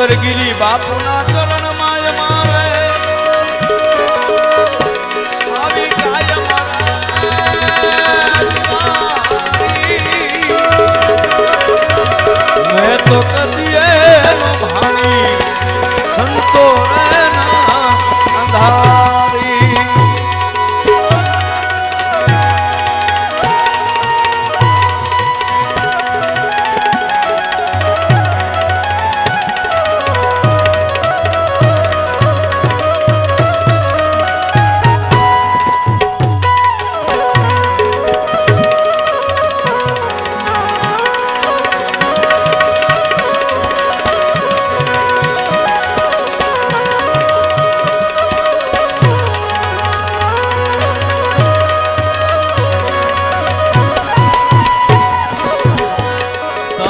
પર ગીરી બાપુના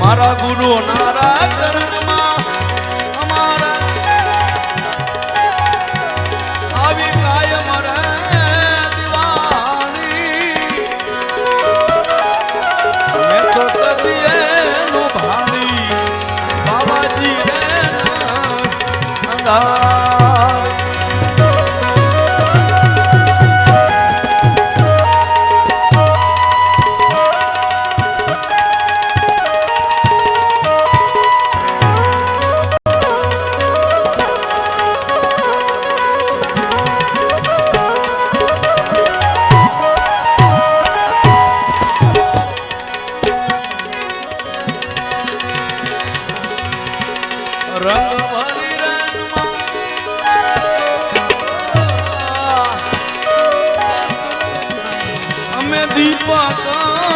મારા ગુરુઓના દીપક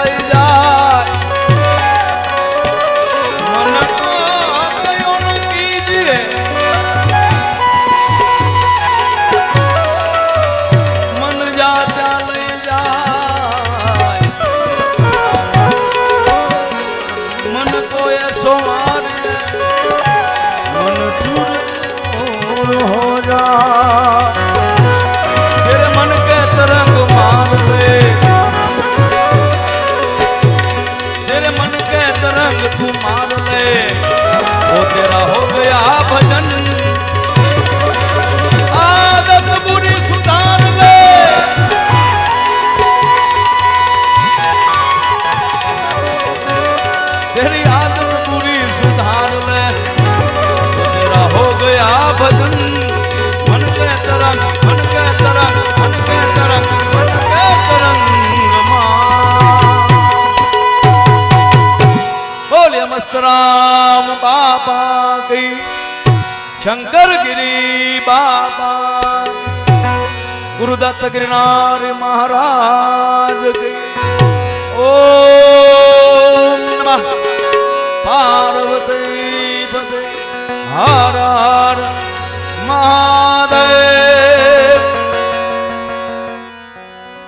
રામ બાપા કી શંકરગીરી બાપા ગુરુદત્ત ગિરનાર મહારાજ કી ઓ